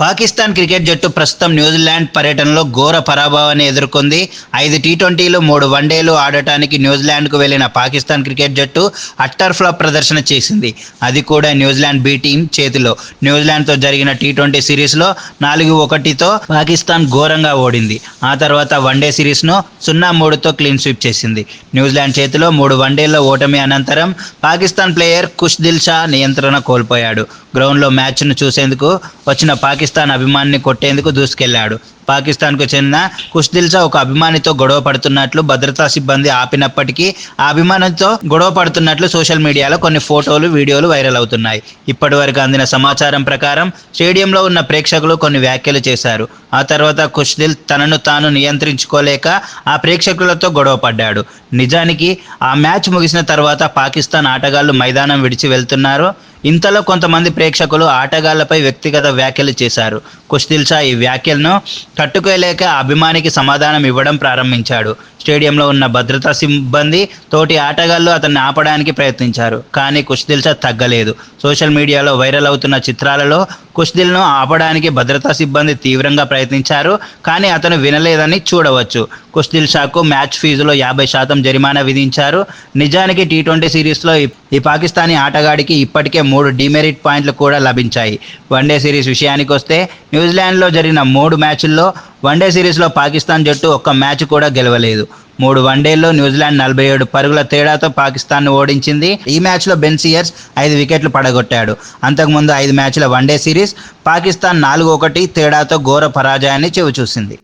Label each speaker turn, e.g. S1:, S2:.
S1: Pakistan cricket జట్టు ప్రస్తుతం New Zealand పర్యటనలో ఘోర పరాభవాన్ని ఎదుర్కొంది. ఐదు టీ ట్వంటీలు మూడు వన్డేలు ఆడటానికి న్యూజిలాండ్కు వెళ్ళిన పాకిస్తాన్ క్రికెట్ జట్టు అట్టర్ ఫ్లాప్ ప్రదర్శన చేసింది. అది కూడా న్యూజిలాండ్ బి టీం చేతిలో. న్యూజిలాండ్తో జరిగిన టీ ట్వంటీ సిరీస్లో నాలుగు ఒకటితో పాకిస్తాన్ ఘోరంగా ఓడింది. ఆ తర్వాత వన్డే సిరీస్ను సున్నా మూడుతో క్లీన్ స్వీప్ చేసింది. న్యూజిలాండ్ చేతిలో మూడు వన్డేల్లో ఓటమి అనంతరం పాకిస్తాన్ ప్లేయర్ కుష్ దిల్ షా నియంత్రణ కోల్పోయాడు. గ్రౌండ్లో మ్యాచ్ను చూసేందుకు వచ్చిన పాకిస్తాన్ అభిమానిని కొట్టేందుకు దూసుకెళ్ళాడు. పాకిస్తాన్కు చెందిన కుష్దిల్సా ఒక అభిమానితో గొడవ పడుతున్నట్లు భద్రతా సిబ్బంది ఆపినప్పటికీ ఆ అభిమానితో గొడవ పడుతున్నట్లు సోషల్ మీడియాలో కొన్ని ఫోటోలు వీడియోలు వైరల్ అవుతున్నాయి. ఇప్పటి వరకు అందిన సమాచారం ప్రకారం స్టేడియంలో ఉన్న ప్రేక్షకులు కొన్ని వ్యాఖ్యలు చేశారు. ఆ తర్వాత కుష్దిల్ తనను తాను నియంత్రించుకోలేక ఆ ప్రేక్షకులతో గొడవ పడ్డాడు. నిజానికి ఆ మ్యాచ్ ముగిసిన తర్వాత పాకిస్తాన్ ఆటగాళ్ళు మైదానం విడిచి వెళ్తున్నారు. ఇంతలో కొంతమంది ప్రేక్షకులు ఆటగాళ్ళపై వ్యక్తిగత వ్యాఖ్యలు చేశారు. కుష్దిల్ ఈ వ్యాఖ్యలను తట్టుకోలేక అభిమానికి సమాధానం ఇవ్వడం ప్రారంభించాడు. స్టేడియంలో ఉన్న భద్రతా సిబ్బంది తోటి ఆటగాళ్ళు అతన్ని ఆపడానికి ప్రయత్నించారు. కానీ కుష్దిల్సా తగ్గలేదు. సోషల్ మీడియాలో వైరల్ అవుతున్న చిత్రాలలో కుష్దిల్ను ఆపడానికి భద్రతా సిబ్బంది తీవ్రంగా ప్రయత్నించారు. కానీ అతను వినలేదని చూడవచ్చు. కుష్దిల్ షాకు మ్యాచ్ ఫీజులో యాభై శాతం జరిమానా విధించారు. నిజానికి టీ ట్వంటీ సిరీస్లో ఈ- ఈ పాకిస్తానీ ఆటగాడికి ఇప్పటికే మూడు డిమెరిట్ పాయింట్లు కూడా లభించాయి. వన్డే సిరీస్ విషయానికి వస్తే న్యూజిలాండ్లో జరిగిన మూడు మ్యాచ్ల్లో వన్డే సిరీస్లో పాకిస్తాన్ జట్టు ఒక్క మ్యాచ్ కూడా గెలవలేదు. మూడు వన్డేల్లో న్యూజిలాండ్ నలభై ఏడు పరుగుల తేడాతో పాకిస్తాన్ను ఓడించింది. ఈ మ్యాచ్లో బెన్ సియర్స్ ఐదు వికెట్లు పడగొట్టాడు. అంతకుముందు ఐదు మ్యాచ్ల వన్డే సిరీస్ పాకిస్తాన్ నాలుగు ఒకటి తేడాతో ఘోర పరాజయాన్ని చెవిచూసింది.